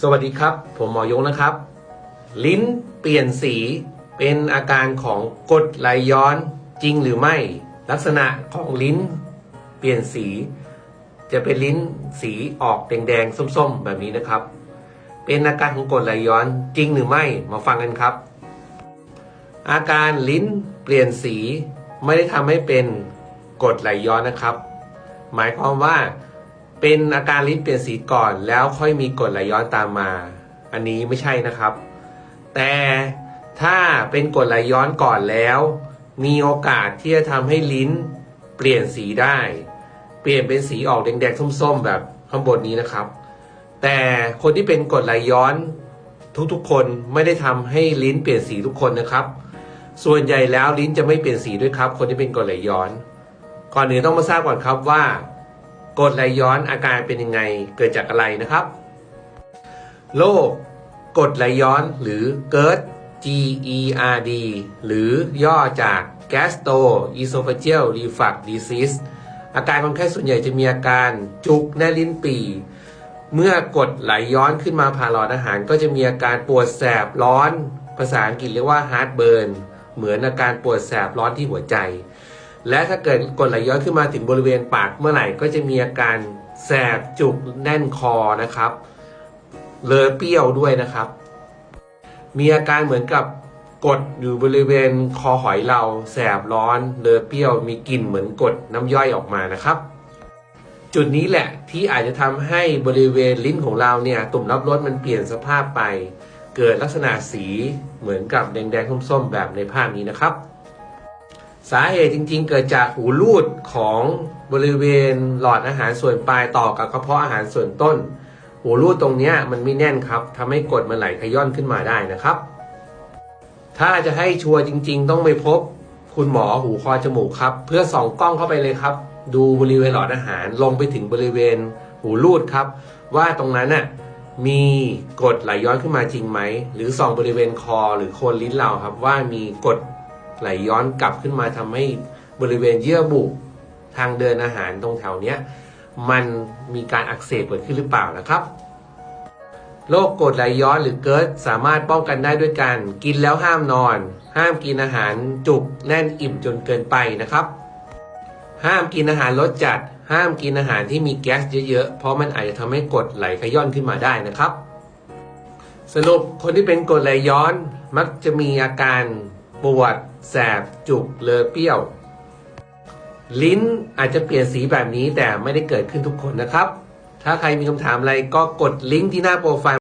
สวัสดีครับ ผมหมอยงนะครับ ลิ้นเปลี่ยนสีเป็นอาการของกดไหลย้อนจริงหรือไม่ ลักษณะของลิ้นเปลี่ยนสี จะเป็นลิ้นสีออกแดงๆส้มๆ แบบนี้นะครับ เป็นอาการของกดไหลย้อนจริงหรือไม่มาฟังกันครับ อาการลิ้นเปลี่ยนสีไม่ได้ทำให้เป็นกดไหลย้อนนะครับ หมายความว่า เป็นอาการลิ้นเปลี่ยนสีก่อนแล้วค่อยมีกรดไหลย้อนตามมา อันนี้ไม่ใช่นะครับ แต่ถ้าเป็นกรดไหลย้อนก่อนแล้ว มีโอกาสที่จะทำให้ลิ้นเปลี่ยนสีได้ เปลี่ยนเป็นสีออกแดงๆส้มๆ แบบข้างบนนี้นะครับ แต่คนที่เป็นกรดไหลย้อนทุกๆ คนไม่ได้ทำให้ลิ้นเปลี่ยนสีทุกคนนะครับ ส่วนใหญ่แล้วลิ้นจะไม่เปลี่ยนสีด้วยครับ คนที่เป็นกรดไหลย้อน ก่อนอื่นต้องมาทราบก่อนครับว่า กรดไหลย้อนอาการเป็นยังไงเกิดจากอะไรนะครับ โรคกรดไหลย้อนหรือ GERD G E R D หรือย่อจาก Gastroesophageal Reflux Disease อาการคนไข้ส่วนใหญ่จะมีอาการจุกแน่นลิ้นปี่เมื่อกดไหลย้อนขึ้นมาผ่านหลอดอาหาร ก็จะมีอาการปวดแสบร้อน ภาษาอังกฤษเรียกว่า heartburn เหมือนอาการปวดแสบร้อนที่หัวใจ และถ้าเกิดกดไหลย้อนขึ้นมาถึงบริเวณปากเมื่อไหร่ก็จะมีอาการแสบจุกแน่นคอนะครับ เลอเปรี้ยวด้วยนะครับ มีอาการเหมือนกับกดอยู่บริเวณคอหอยเราแสบร้อน เลอเปรี้ยว มีกลิ่นเหมือนกดน้ำย่อยออกมานะครับ จุดนี้แหละที่อาจจะทำให้บริเวณลิ้นของเราเนี่ยตุ่มรับรสมันเปลี่ยนสภาพไป เกิดลักษณะสีเหมือนกับแดงๆส้มๆแบบในภาพนี้นะครับ สาเหตุจริง ๆ เกิดจากหูรูดของบริเวณหลอดอาหารส่วนปลายต่อกับกระเพาะอาหารส่วนต้น หูรูดตรงนี้มันไม่แน่นครับทำให้กรดมันไหลขย้อนขึ้นมาได้นะครับ ถ้าจะให้ชัวร์จริง ๆ ต้องไปพบคุณหมอหูคอจมูกครับ เพื่อส่องกล้องเข้าไปเลยครับ ดูบริเวณหลอดอาหารลงไปถึงบริเวณหูรูดครับ ว่าตรงนั้นน่ะมีกรดไหลย้อนขึ้นมาจริงไหม หรือส่องบริเวณคอหรือโคนลิ้นเราครับว่ามีกรด ไหลย้อนกลับขึ้นมาทำให้บริเวณเยื่อบุทางเดินอาหารตรงแถวเนี้ยมันมีการอักเสบเกิดขึ้นหรือเปล่านะครับโรคกรดไหลย้อนหรือเกิดสามารถป้องกันได้ด้วยการกินแล้วห้ามนอน ห้ามกินอาหารจุกแน่นอิ่มจนเกินไปนะครับ ห้ามกินอาหารรสจัด ห้ามกินอาหารที่มีแก๊สเยอะๆเพราะมันอาจจะทำให้กรดไหลขย้อนขึ้นมาได้นะครับ สรุปคนที่เป็นกรดไหลย้อนมักจะมีอาการ ปวด แสบ จุก เลอเปรี้ยว ลิ้นอาจจะเปลี่ยนสีแบบนี้แต่ไม่ได้เกิดขึ้นทุกคนนะครับ ถ้าใครมีคำถามอะไรก็กดลิงก์ที่หน้าโปรไฟล์